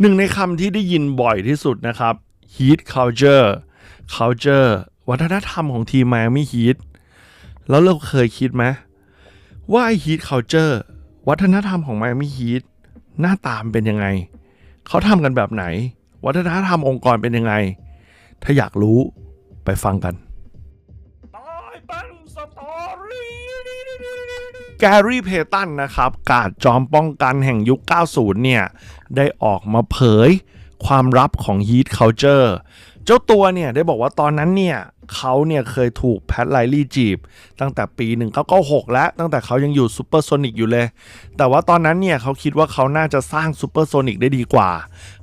หนึ่งในคำที่ได้ยินบ่อยที่สุดนะครับ heat culture culture วัฒนธรรมของทีม Miami Heat แล้วเราเคยคิดไหมว่าไอ้ heat culture วัฒนธรรมของ Miami Heat หน้าตามเป็นยังไง เขาทำกันแบบไหน วัฒนธรรมองค์กรเป็นยังไง ถ้าอยากรู้ไปฟังกัน แกรี่เพตันนะครับ กาดจอมป้องกันแห่งยุค 90 เนี่ย ได้ออกมาเผยความลับของ Heat Culture เจ้าตัวเนี่ยได้บอกว่าตอนนั้นเนี่ยเขาเนี่ยเคยถูกแพทไลลี่จีบ ตั้งแต่ปี 1996 แล้ว ตั้งแต่เขายังอยู่ซูเปอร์โซนิกอยู่เลย แต่ว่าตอนนั้นเนี่ยเขาคิดว่าเขาน่าจะสร้างซูเปอร์โซนิกได้ดีกว่า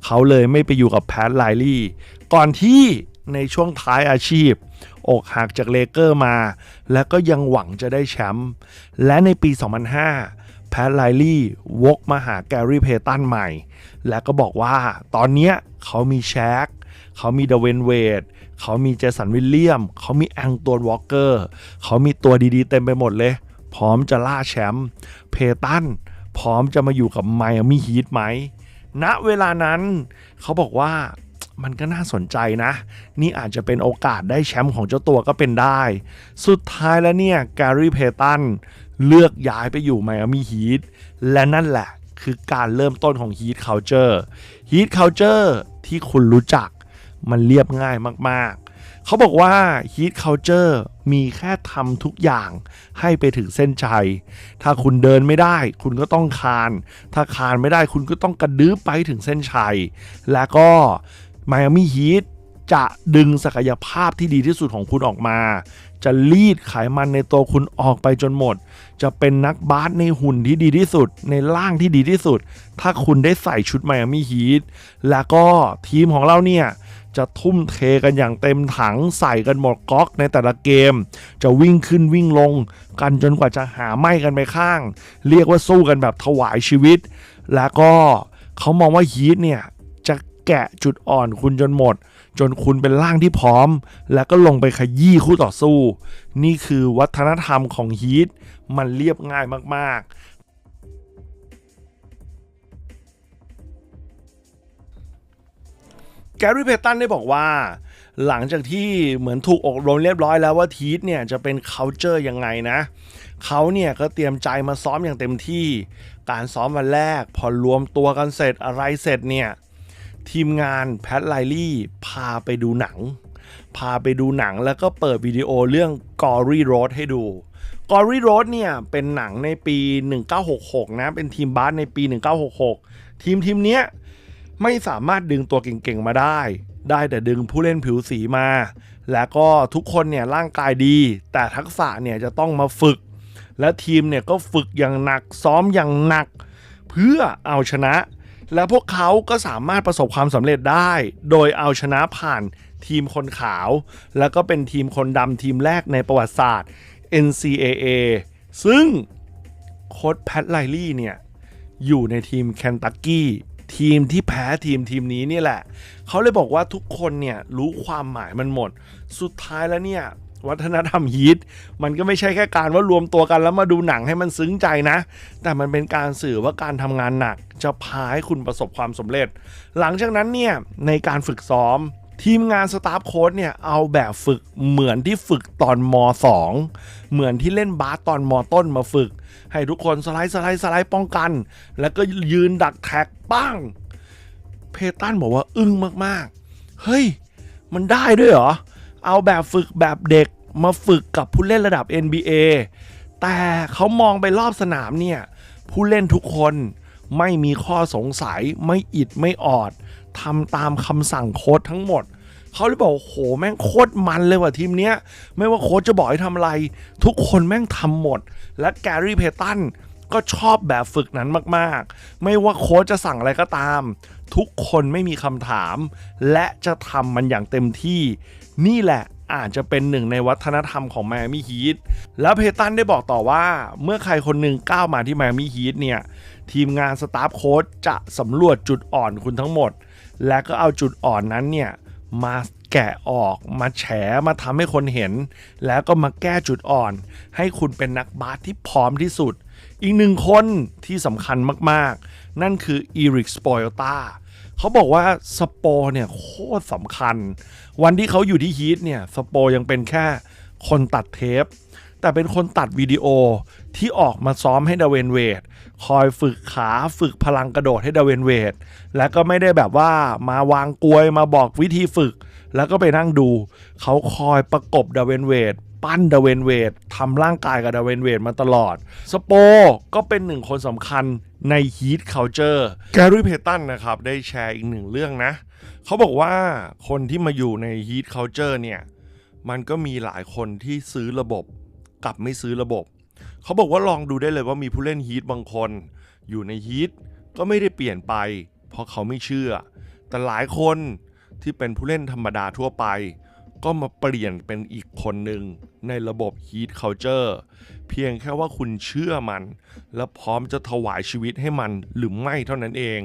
เขาเลยไม่ไปอยู่กับแพทไลลี่ ก่อนที่ ในช่วงท้ายอาชีพ อกหักจากเลเกอร์มา และก็ยังหวังจะได้แชมป์และในปี 2005 แพทไลลี่วกมาหาแกรี่เพตันใหม่ และก็บอกว่าตอนเนี้ยเขามีแชกเขามีเดเวนเวดเขามีเจสันวิลเลียม เขามีแองตัววอลเกอร์ เขามีตัวดีๆ เต็มไปหมดเลย พร้อมจะล่าแชมป์เพตันพร้อมจะมาอยู่กับไมอามี่ฮีทไหมณเวลานั้นเขาบอกว่า มันก็น่าสนใจนะ นี่อาจจะเป็นโอกาสได้แชมป์ของเจ้าตัวก็เป็นได้ สุดท้ายแล้วเนี่ยแกรี่เพตันเลือกย้ายไปอยู่ไมอามี่ฮีทและนั่นแหละคือการเริ่มต้นของฮีทเคาเจอร์ฮีทเคาเจอร์ที่คุณรู้จักมันเรียบง่ายมากๆ เขาบอกว่า Heat Culture มีแค่ทำทุกอย่างให้ไปถึงเส้นชัย ถ้าคุณเดินไม่ได้ คุณก็ต้องคาน ถ้าคานไม่ได้คุณก็ต้องกระดื้อไปถึงเส้นชัย และก็ Miami Heat จะดึงศักยภาพที่ดีที่สุดของคุณออกมา จะรีดไขมันในตัวคุณออกไปจนหมด จะเป็นนักบาสในหุ่นที่ดีที่สุด ในร่างที่ดีที่สุด ถ้าคุณได้ใส่ชุด Miami Heat แล้วก็ทีมของเราเนี่ยจะทุ่มเทกันอย่างเต็มถังใส่กันหมดก๊อกในแต่ละเกม จะวิ่งขึ้นวิ่งลง กันจนกว่าจะหาไม่กันไปข้าง เรียกว่าสู้กันแบบถวายชีวิต แล้วก็เขามองว่าฮีทเนี่ย แกะจุดอ่อนคุณจนหมด จนคุณเป็นร่างที่พร้อม แล้วก็ลงไปขยี้คู่ต่อสู้ นี่คือวัฒนธรรมของฮีทมันเรียบง่ายมากๆ แกรี่เพตันได้บอกว่าหลังจากที่เหมือนถูกอกลมเรียบร้อยแล้วว่าทีทเนี่ยจะเป็น c u เจอร์ยังไงนะ เขาเนี่ยก็เตรียมใจมาซ้อมอย่างเต็มที่ การซ้อมวันแรก พอรวมตัวกันเสร็จอะไรเสร็จเนี่ย ทีมงานแพทไลลี่พาไปดูหนัง พาไปดูหนังแล้วก็เปิดวิดีโอเรื่อง Gory Road ให้ดู Gory Road เนี่ย เป็นหนังในปี 1966 นะ เป็นทีมบาสในปี 1966 ทีมทีมเนี้ยไม่สามารถดึงตัวเก่งๆมาได้ ได้แต่ดึงผู้เล่นผิวสีมา แล้วก็ทุกคนเนี่ยร่างกายดี แต่ทักษะเนี่ยจะต้องมาฝึก และทีมเนี่ยก็ฝึกอย่างหนักซ้อมอย่างหนัก เพื่อเอาชนะ และพวกเขาก็สามารถประสบความสำเร็จได้ โดยเอาชนะผ่านทีมคนขาว แล้วก็เป็นทีมคนดำทีมแรกในประวัติศาสตร์ NCAA ซึ่งโค้ชแพทไลลี่เนี่ยอยู่ในทีมเคนตักกี้ทีมที่แพ้ทีมทีมนี้นี่แหละ เขาเลยบอกว่าทุกคนเนี่ยรู้ความหมายมันหมด สุดท้ายแล้วเนี่ย วัฒนธรรมฮีทมันก็ไม่ใช่แค่การว่ารวมตัวกันแล้วมาดูหนังให้มันซึ้งใจนะ แต่มันเป็นการสื่อว่าการทำงานหนัก จะพาให้คุณประสบความสำเร็จ หลังจากนั้นเนี่ยในการฝึกซ้อมทีมงานสตาฟโค้ดเนี่ยเอาแบบฝึกเหมือนที่ฝึกตอนม 2 เหมือนที่เล่นบาสตอนม ต้นมาฝึก ให้ทุกคนสไลด์สไลด์สไลด์ป้องกัน แล้วก็ยืนดักแท็กปั้ง เพตันบอกว่าอึ้งมากๆ เฮ้ย มันได้ด้วยเหรอ เอาแบบฝึกแบบเด็กมาฝึกกับผู้เล่นระดับ NBA แต่เขามองไปรอบสนามเนี่ย ผู้เล่นทุกคนไม่มีข้อสงสัยไม่อิดไม่ออดทำตามคำสั่งโค้ดทั้งหมด เขาเลยบอกโหแม่งโคตรมันเลยว่ะทีมเนี้ย ไม่ว่าโค้ชจะบอกให้ทำอะไร ทุกคนแม่งทำหมด และแกรี่เพตันก็ชอบแบบฝึกนั้นมาก ๆ ไม่ว่าโค้ชจะสั่งอะไรก็ตาม ทุกคนไม่มีคำถาม และจะทำมันอย่างเต็มที่ นี่แหละอาจจะเป็นหนึ่งในวัฒนธรรมของ m ม a มี่ฮีทแล้วเพตันได้บอกต่อว่า เมื่อใครคนหนึ่งก้าวมาที่ m ม a มี่ฮีทเนี่ย ทีมงานสตาฟโค้ชจะสำรวจจุดอ่อนคุณทั้งหมด และก็เอาจุดอ่อนนั้นเนี่ยมาแกะออกมาแฉมาทำให้คนเห็น แล้วก็มาแก้จุดอ่อน ให้คุณเป็นนักบาสที่พร้อมที่สุด อีกหนึ่งคนที่สำคัญมาก ๆ นั่นคืออีริกสปอยลตา เขาบอกว่าสโปเนี่ยโคตรสำคัญ วันที่เขาอยู่ที่ฮีทเนี่ยสโปยังเป็นแค่คนตัดเทป แต่เป็นคนตัดวิดีโอที่ออกมาซ้อมให้ดาเวนเวดคอยฝึกขาฝึกพลังกระโดดให้ดาเวนเวดและก็ไม่ได้แบบว่ามาวางกลวยมาบอกวิธีฝึก แล้วก็ไปนั่งดู เขาคอยประกบดาเวนเวด ปั้นดาเวนเวดทำร่างกายกับดาเวนเวดมาตลอด สโปก็เป็นหนึ่งคนสำคัญในฮีทเคาเจอร์แกรี่เพตันนะครับ ได้แชร์อีกหนึ่งเรื่องนะ เขาบอกว่าคนที่มาอยู่ในฮีทเคาเจอร์เนี่ย มันก็มีหลายคนที่ซื้อระบบกับไม่ซื้อระบบ เขาบอกว่าลองดูได้เลยว่ามีผู้เล่นฮีทบางคน อยู่ในฮีทก็ไม่ได้เปลี่ยนไป เพราะเขาไม่เชื่อ แต่หลายคนที่เป็นผู้เล่นธรรมดาทั่วไป ก็มาเปลี่ยนเป็นอีกคนหนึ่งในระบบ Heat Culture เพียงแค่ว่าคุณเชื่อมัน และพร้อมจะถวายชีวิตให้มันหรือไม่เท่านั้นเอง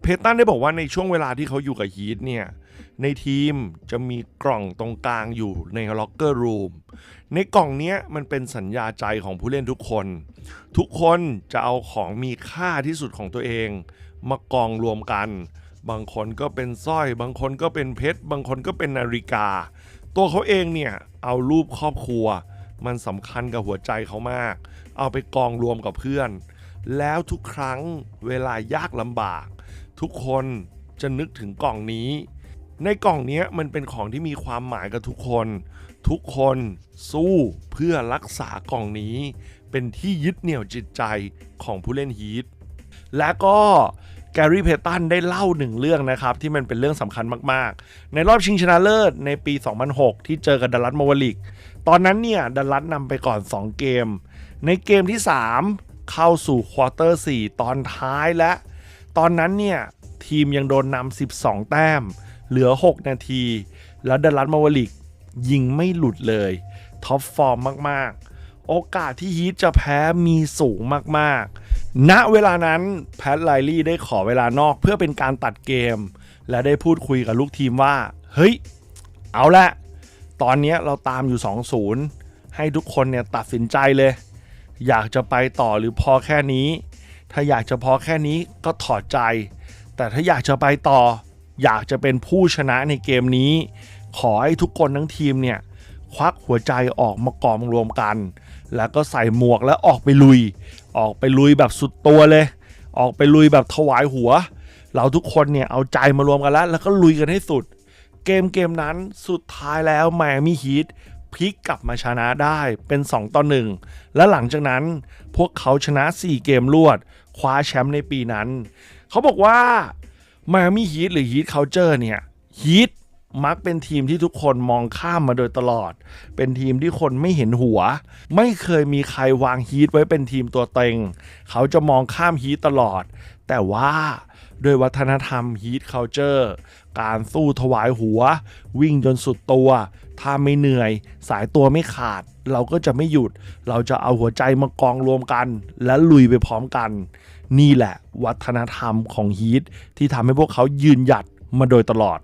เพตันได้บอกว่าในช่วงเวลาที่เขาอยู่กับฮีทเนี่ย ในทีมจะมีกล่องตรงกลางอยู่ในล็อกเกอร์รูม ในกล่องนี้มันเป็นสัญญาใจของผู้เล่นทุกคน ทุกคนจะเอาของมีค่าที่สุดของตัวเอง มากองรวมกัน บางคนก็เป็นสร้อย บางคนก็เป็นเพชร บางคนก็เป็นนาฬิกา ตัวเขาเองเนี่ยเอารูปครอบครัว มันสำคัญกับหัวใจเขามาก เอาไปกองรวมกับเพื่อน แล้วทุกครั้งเวลายากลำบาก ทุกคนจะนึกถึงกล่องนี้ ในกล่องนี้มันเป็นของที่มีความหมายกับทุกคน ทุกคนสู้เพื่อรักษากล่องนี้ เป็นที่ยึดเหนี่ยวจิตใจของผู้เล่นฮีทและก็ แกรี่เพตันได้เล่าหนึ่งเรื่องนะครับ ที่มันเป็นเรื่องสำคัญมากๆ ในรอบชิงชนะเลิศในปี 2006 ที่เจอกับดัลลัสมาวลิก ตอนนั้นเนี่ยดัลลัสนำไปก่อน 2 เกม ในเกมที่ 3 เข้าสู่ควอเตอร์ 4 ตอนท้ายและ ตอนนั้นเนี่ยทีมยังโดนนำ 12 แต้ม เหลือ 6 นาที แล้วดัลลัสมาวลิกยิงไม่หลุดเลยท็อปฟอร์มมากๆ โอกาสที่ฮีทจะแพ้มีสูงมากๆ ณเวลานั้นแพทไลลี่ได้ขอเวลานอกเพื่อเป็นการตัดเกม และได้พูดคุยกับลูกทีมว่า เฮ้ย เอาละตอนนี้เราตามอยู่ 2-0 ให้ทุกคนเนี่ยตัดสินใจเลย อยากจะไปต่อหรือพอแค่นี้ ถ้าอยากจะพอแค่นี้ก็ถอดใจ แต่ถ้าอยากจะไปต่อ อยากจะเป็นผู้ชนะในเกมนี้ ขอให้ทุกคนทั้งทีมเนี่ยควักหัวใจออกมากองรวมกัน แล้วก็ใส่หมวกแล้วออกไปลุย ออกไปลุยแบบสุดตัวเลย ออกไปลุยแบบถวายหัว เราทุกคนเนี่ยเอาใจมารวมกันแล้ว แล้วก็ลุยกันให้สุด เกมเกมนั้นสุดท้ายแล้วแมมี่ฮีทพลิกกลับมาชนะได้เป็น 2 ต่อ 1 และหลังจากนั้นพวกเขาชนะ 4 เกมรวด คว้าแชมป์ในปีนั้น เขาบอกว่า m ม a มี่ฮีทหรือฮีทเคาเจอร์เนี่ยฮีท มักเป็นทีมที่ทุกคนมองข้ามมาโดยตลอด เป็นทีมที่คนไม่เห็นหัว ไม่เคยมีใครวางฮีทไว้เป็นทีมตัวเต็ง เขาจะมองข้ามฮีทตลอด แต่ว่าด้วยวัฒนธรรมฮีทเคานเจอร์การสู้ถวายหัว วิ่งจนสุดตัว ถ้าไม่เหนื่อย สายตัวไม่ขาด เราก็จะไม่หยุด เราจะเอาหัวใจมากองรวมกัน และลุยไปพร้อมกัน นี่แหละ วัฒนธรรมของฮีทที่ทำให้พวกเขายืนหยัดมาโดยตลอด